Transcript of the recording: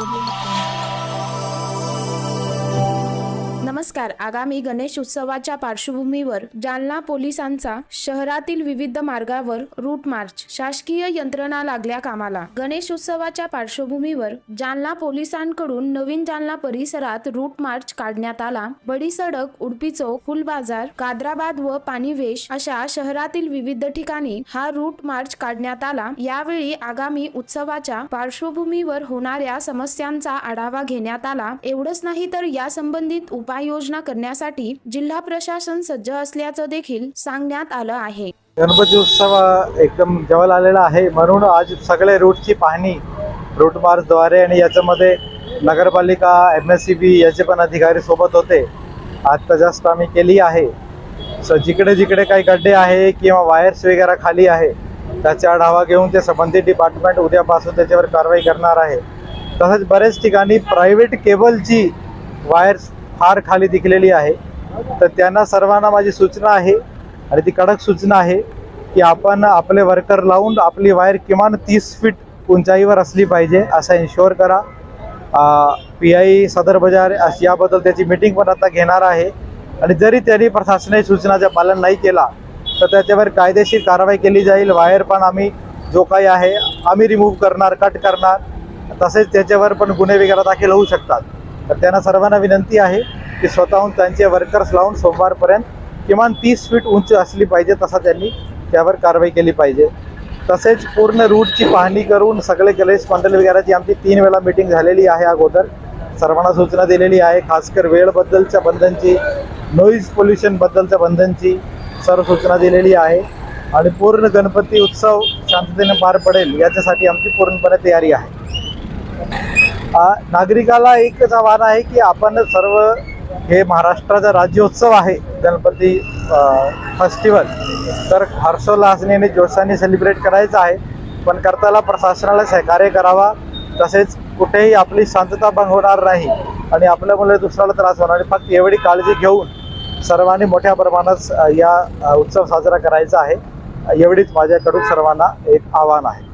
Audio नमस्कार. आगामी गणेश उत्सवाच्या पार्श्वभूमीवर जालना पोलिसांचा शहरातील विविध मार्गावर रूट मार्च शासकीय यंत्रणा लागल्या कामाला. गणेश उत्सवाच्या पार्श्वभूमीवर जालना पोलिसांकडून नवीन जालना परिसरात रूट मार्च काढण्यात आला. बडी सडक उडपी चौक फुलबाजार कादराबाद व पाणीवेश अशा शहरातील विविध ठिकाणी हा रूट मार्च काढण्यात आला. यावेळी आगामी उत्सवाच्या पार्श्वभूमीवर होणाऱ्या समस्यांचा आढावा घेण्यात आला. एवढंच नाही तर या संबंधित उपाययोजना करण्यासाठी जिल्हा प्रशासन सज्ज असल्याचं देखील सांगण्यात आलं आहे. गणपती उत्सव एकदम जवळ आलेला आहे. म्हणून आज सगळे रूटची पाहणी रूट मार्चद्वारे आणि याच्यामध्ये नगरपालिका एम एस सी बी याचे पण अधिकारी सोबत होते. आत्ता जास्त आम्ही केली आहे. सो जिकडे जिकडे काही गड्डे आहे किंवा वायर्स वगैरे खाली आहे त्याचा आढावा घेऊन ते संबंधित डिपार्टमेंट उद्यापासून त्याच्यावर कारवाई करणार आहे. तसंच बरेच ठिकाणी प्रायव्हेट केबलची वायर्स फार खाली दिखलेली आहे. तर त्यांना सर्वांना माझी सूचना आहे आणि ती कडक सूचना आहे की आपण आपले वर्कर लावून आपली वायर किमान तीस फीट उंचाईवर असली पाहिजे असं इन्शुअर करा. पी आय सदर बाजार अशी याबद्दल त्याची मीटिंग पण आता घेणार आहे. आणि जरी त्यांनी प्रशासनाच्या सूचनाचं पालन नाही केला तर त्याच्यावर कायदेशीर कारवाई केली जाईल. वायर पण आम्ही जो काही आहे आम्ही रिमूव्ह करणार कट करणार. तसेच त्याच्यावर पण गुन्हे वगैरे दाखल होऊ शकतात. तर त्यांना सर्वांना विनंती आहे की स्वतःहून त्यांचे वर्कर्स लावून सोमवारपर्यंत किमान तीस फीट उंच असली पाहिजे तसा त्यांनी त्यावर कारवाई केली पाहिजे. तसेच पूर्ण रूटची पाहणी करून सगळे गणेश मंडल वगैरेची आमची तीन वेळा मीटिंग झालेली आहे अगोदर. सर्वांना सूचना दिलेली आहे खासकर वेळबद्दलच्या बंधनची नॉईज पोल्युशनबद्दलच्या बंधनची सर्व सूचना दिलेली आहे. आणि पूर्ण गणपती उत्सव शांततेने पार पडेल याच्यासाठी आमची पूर्णपणे तयारी आहे. नागरिकाला एकच आव्हान आहे की आपण सर्व हे महाराष्ट्राचा राज्योत्सव आहे गणपती फेस्टिवल तर हर्षोल्लासने आणि जोशाने सेलिब्रेट करायचं आहे. पण करताना प्रशासनाला सहकार्य करावा तसेच कुठेही आपली शांतता भंग होणार नाही आणि आपल्यामुळे दुसऱ्याला त्रास होणार नाही. फक्त एवढी काळजी घेऊन सर्वांनी मोठ्या प्रमाणात या उत्सव साजरा करायचा आहे. एवढीच माझ्याकडून सर्वांना एक आव्हान आहे.